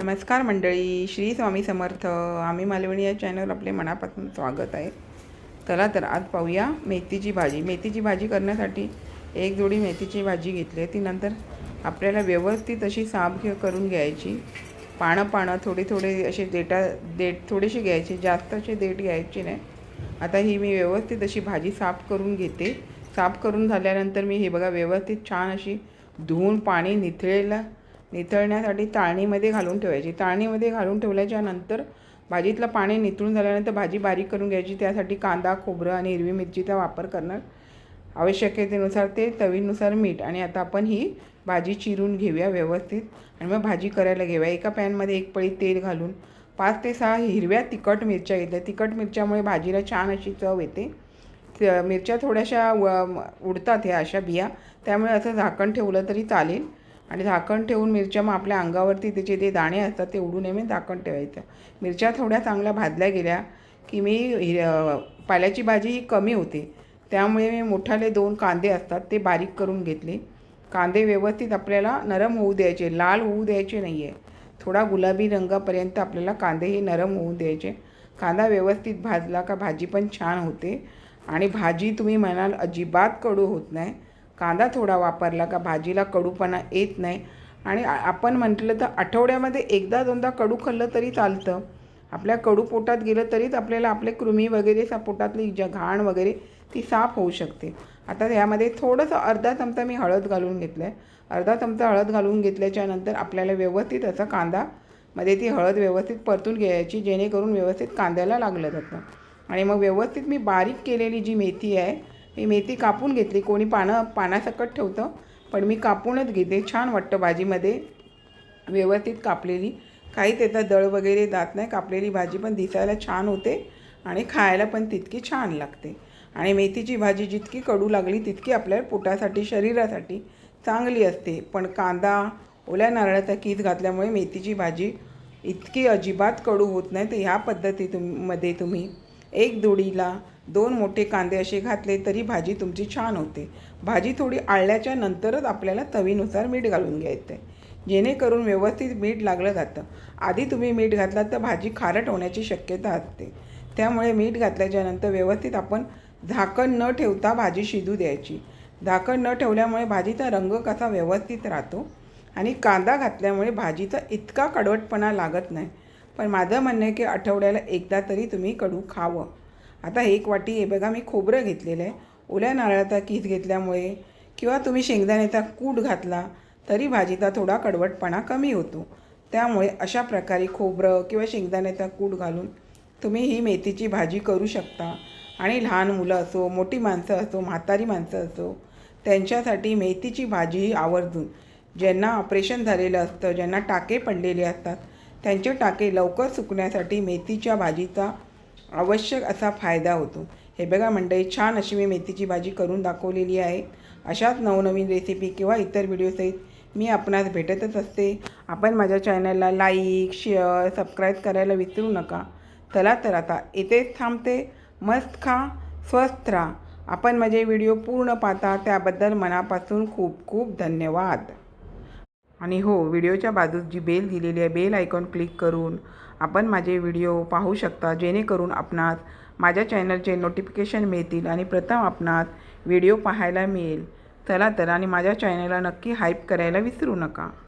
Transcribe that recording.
नमस्कार मंडळी श्री स्वामी समर्थ आम्ही मालवणी या चॅनल आपले मनापासून स्वागत आहे. चला तर आज पाहूया मेथीची भाजी. मेथीची भाजी करण्यासाठी एक जोडी मेथीची भाजी घेतली आहे. ती नंतर आपल्याला व्यवस्थित अशी साफ करून घ्यायची. पानं पानं थोडी थोडी असे देटा देठ थोडीशी घ्यायची. जास्त असे देठ घ्यायची नाही. आता ही मी व्यवस्थित अशी भाजी साफ करून घेते. साफ करून झाल्यानंतर मी हे बघा व्यवस्थित छान अशी धुवून पाणी निथळेला निथळण्यासाठी ताळणीमध्ये घालून ठेवायची. ताळणीमध्ये घालून ठेवल्याच्या नंतर भाजीतलं पाणी निथळून झाल्यानंतर भाजी बारीक करून घ्यायची. त्यासाठी कांदा खोबरं आणि हिरवी मिरचीचा वापर करणार. आवश्यकतेनुसार ते चवीनुसार मीठ आणि आता आपण ही भाजी चिरून घेऊया व्यवस्थित. आणि मग भाजी करायला घेऊया. एका पॅनमध्ये एक पळी तेल घालून पाच ते सहा हिरव्या तिखट मिरच्या घेतल्या. तिखट मिरच्यामुळे भाजीला छान अशी चव येते. त- मिरच्या थोड्याशा व उडतात ह्या अशा बिया. त्यामुळे असं झाकण ठेवलं तरी चालेल. आणि झाकण ठेवून मिरच्या मग आपल्या अंगावरती त्याचे जे दाणे असतात ते उडू नये झाकण ठेवायचं. मिरच्या थोड्या चांगल्या भाजल्या गेल्या की मी पाल्याची भाजी ही कमी होते. त्यामुळे मी मोठाले दोन कांदे असतात ते बारीक करून घेतले. कांदे व्यवस्थित आपल्याला नरम होऊ द्यायचे लाल होऊ द्यायचे नाही आहे थोडा गुलाबी रंगापर्यंत आपल्याला कांदे हे नरम होऊ द्यायचे. कांदा व्यवस्थित भाजला का भाजी पण छान होते. आणि भाजी तुम्ही म्हणाल अजिबात कडू होत नाही. कांदा थोडा वापरला का भाजीला कडूपणा येत नाही. आणि आपण म्हटलं तर आठवड्यामध्ये एकदा दोनदा कडू खाल्लं तरी चालतं. आपल्या कडू पोटात गेलं तरीच आपल्याला आपले कृमी वगैरे सा पोटातली ज्या घाण वगैरे ती साफ होऊ शकते. आता यामध्ये थोडंसं अर्धा चमचा मी हळद घालून घेतलं आहे अर्धा चमचा हळद घालून घेतल्याच्यानंतर आपल्याला व्यवस्थित असा कांदा मध्ये ती हळद व्यवस्थित परतून घ्यायची जेणेकरून व्यवस्थित कांद्याला लागलं जातं. आणि मग व्यवस्थित मी बारीक केलेली जी मेथी आहे मी मेथी कापून घेतली. कोणी पानं पानासकट ठेवतं पण मी कापूनच घेते. छान वाटतं भाजीमध्ये. व्यवस्थित कापलेली. काही त्याचा दळ वगैरे जात नाही. कापलेली भाजी पण दिसायला छान होते आणि खायला पण तितकी छान लागते. आणि मेथीची भाजी जितकी कडू लागली तितकी आपल्या पोटासाठी शरीरासाठी चांगली असते. पण कांदा ओल्या नारळाचा कीस घातल्यामुळे मेथीची भाजी इतकी अजिबात कडू होत नाही. तर ह्या पद्धती तुममध्ये तुम्ही एक दोडीला दोन मोठे कांदे असे घातले तरी भाजी तुमची छान होते. भाजी थोडी आळल्याच्या नंतरच आपल्याला चवीनुसार मीठ घालून घ्यायचं आहे जेणेकरून व्यवस्थित मीठ लागलं जातं. आधी तुम्ही मीठ घातलात तर भाजी खारट होण्याची शक्यता असते. त्यामुळे मीठ घातल्याच्या नंतर व्यवस्थित आपण झाकण न ठेवता भाजी शिजू द्यायची. झाकण न ठेवल्यामुळे भाजीचा रंग कसा व्यवस्थित राहतो? आणि कांदा घातल्यामुळे भाजीचा इतका कडवटपणा लागत नाही. पण माझं म्हणणं आहे की आठवड्याला एकदा तरी तुम्ही कडू खावं. आता एक वाटी हे बघा मी खोबरं घेतलेलं आहे. ओल्या नारळाचा कीस घेतल्यामुळे किंवा तुम्ही शेंगदाण्याचा कूट घातला तरी भाजीचा थोडा कडवटपणा कमी होतो. त्यामुळे अशा प्रकारे खोबरं किंवा शेंगदाण्याचा कूट घालून तुम्ही ही मेथीची भाजी करू शकता. आणि लहान मुलं असो मोठी माणसं असो म्हातारी माणसं असो त्यांच्यासाठी मेथीची भाजी ही आवर्जून. ज्यांना ऑपरेशन झालेलं असतं ज्यांना टाके पडलेले असतात त्यांचे टाके लवकर सुकण्यासाठी मेथीच्या भाजीचा आवश्यक असा फायदा होतो. हे बघा मंडळी छान अशी मी मेथीची भाजी करून दाखवलेली आहे. अशाच नवनवीन रेसिपी किंवा इतर व्हिडिओसहित मी आपणास भेटतच असते. आपण माझ्या चॅनलला लाईक शेअर सबस्क्राईब करायला विसरू नका. चला तर आता इथेच थांबते. मस्त खा स्वस्थ राहा. आपण माझे व्हिडिओ पूर्ण पाहता त्याबद्दल मनापासून खूप खूप धन्यवाद. आणि हो व्हिडिओच्या बाजूस जी बेल दिलेली आहे बेल आयकॉन क्लिक करून आपण माझे व्हिडिओ पाहू शकता जेणेकरून आपणास माझ्या चॅनलचे नोटिफिकेशन मिळतील आणि प्रथम आपणास व्हिडिओ पाहायला मिळेल. चला तर आणि माझ्या चॅनलला नक्की हाईप करायला विसरू नका.